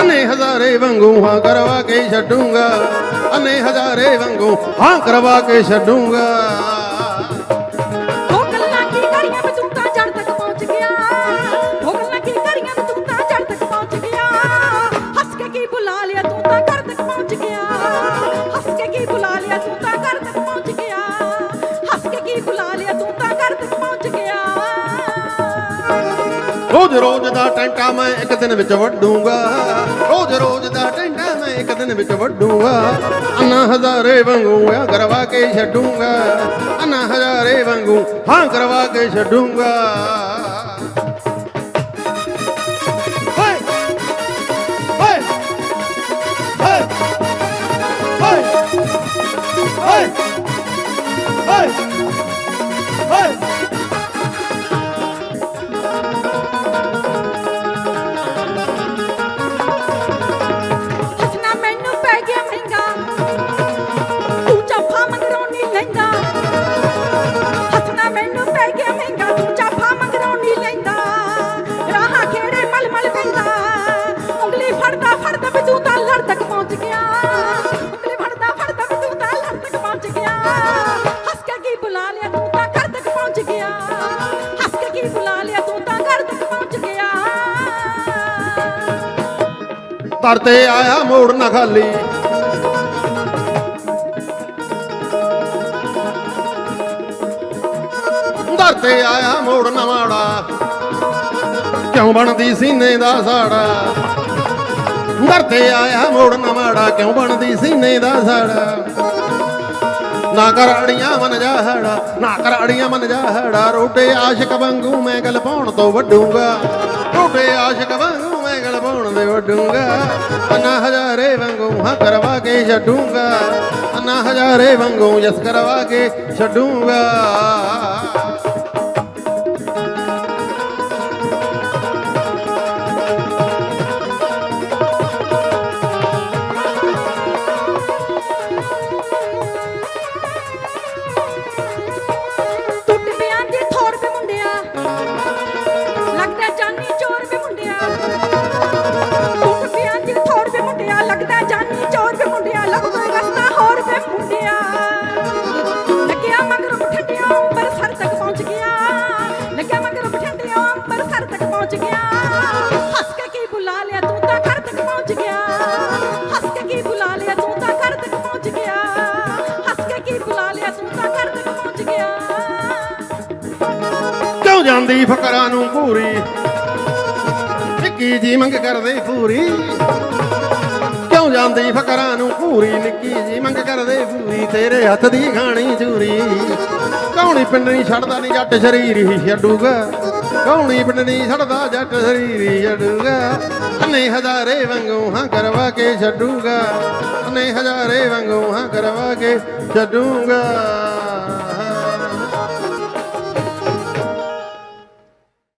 ਅਨੇ ਹਜ਼ਾਰੇ ਵਾਂਗੂ ਹਾਂ ਕਰਵਾ ਕੇ ਛੱਡੂੰਗਾ। ਅਨੇ ਹਜ਼ਾਰੇ ਵਾਂਗੂ ਹਾਂ ਕਰਵਾ ਕੇ ਛੱਡੂੰਗਾ। ਰੋਜ਼ ਰੋਜ਼ ਦਾ ਟੈਂਟਾ ਮੈਂ ਇੱਕ ਦਿਨ ਵਿੱਚ ਵੱਡੂਗਾ ਰੋਜ਼ ਰੋਜ਼ ਦਾ ਟੈਂਟਾ ਮੈਂ ਇੱਕ ਦਿਨ ਵਿੱਚ ਵੱਡੂਗਾ ਅੰਨਾ ਹਜ਼ਾਰੇ ਵਾਂਗੂ ਆ ਕਰਵਾ ਕੇ ਛੱਡੂਗਾ। ਅੰਨਾ ਹਜ਼ਾਰੇ ਵਾਂਗੂ ਹਾਂ ਕਰਵਾ ਕੇ ਛੱਡੂਗਾ। ਫੜਦਾ ਫੜਦਾ ਵੀ ਲੜ ਤੱਕ ਪਹੁੰਚ ਗਿਆ। ਉਂਗਲੀ ਫੜਦਾ ਫੜਦਾ ਵੀ ਲੜ ਤੱਕ ਪਹੁੰਚ ਗਿਆ। ਹੱਸ ਕੇ ਕੀ ਬੁਲਾ ਲਿਆ ਤੂੰ ਤਾਂ ਘਰ ਤੱਕ ਪਹੁੰਚ ਗਿਆ। ਹੱਸ ਕੇ ਕੀ ਬੁਲਾ ਲਿਆ ਤੂੰ ਤਾਂ ਘਰ ਤੱਕ ਪਹੁੰਚ ਗਿਆ। ਦਰ ਆਇਆ ਮੋੜ ਨਾ ਖਾਲੀ। ਤੇ ਆਇਆ ਮੋੜ ਨਾ ਮਾੜਾ। ਕਿਉਂ ਬਣਦੀ ਸੀਨੇ ਦਾ ਸਾੜਾ? ਦਰ ਆਇਆ, ਮੋੜ ਨਾ ਮਾੜਾ, ਕਿਉਂ ਬਣਦੀ ਸੀਨੇ ਦਾ ਸਾੜਾ? ਨਾ ਕਰਾੜੀਆਂ ਮਨ ਜਾਹੜਾ ਨਾ ਕਰਾੜੀਆਂ ਮਨ ਜਾਹੜਾ ਰੋਡੇ ਆਸ਼ਿਕ ਵਾਂਗੂ ਮੈਂ ਗਲ ਪਾਉਣ ਤੋਂ ਵੱਡੂੰਗਾ। ਰੋਟੇ ਆਸ਼ਿਕ ਵਾਂਗੂ ਮੈਂ ਗਲ ਪਾਉਣ ਦੇ ਵੱਡੂੰਗਾ। ਅੰਨਾ ਹਜ਼ਾਰੇ ਵਾਂਗੂ ਹਾਂ ਕਰਵਾ ਕੇ ਛੱਡੂੰਗਾ। ਅੰਨਾ ਹਜ਼ਾਰੇ ਵਾਂਗੂ ਜਸ ਕਰਵਾ ਕੇ ਛੱਡੂਗਾ। ਜਾਂਦੀ ਫਕਰਾਂ ਨੂੰ ਪੂਰੀ। ਨਿੱਕੀ ਜੀ ਮੰਗ ਕਰਦੇ ਪੂਰੀ। ਕਿਉਂ ਜਾਂਦੀ ਫਕਰਾਂ ਨੂੰ ਪੂਰੀ? ਨਿੱਕੀ ਜੀ ਮੰਗ ਕਰਦੇ ਪੂਰੀ। ਤੇਰੇ ਹੱਥ ਦੀ ਖਾਣੀ ਚੂਰੀ। ਕੌਣੀ ਪਿੰਡ ਨਹੀਂ ਛੱਡਦਾ ਨਹੀਂ ਜੱਟ ਸ਼ਰੀਰ ਹੀ ਛੱਡੂਗਾ। ਕੌਣੀ ਪਿੰਡ ਨਹੀਂ ਛੱਡਦਾ ਜੱਟ ਸ਼ਰੀਰ ਹੀ ਛੱਡੂਗਾ। ਅੰਨੇ ਹਜ਼ਾਰੇ ਵਾਂਗੂ ਹਾਂ ਕਰਵਾ ਕੇ ਛੱਡੂਗਾ। ਅੰਨੇ ਹਜ਼ਾਰੇ ਵਾਂਗੂ ਹਾਂ ਕਰਵਾ ਕੇ ਛੱਡੂਗਾ।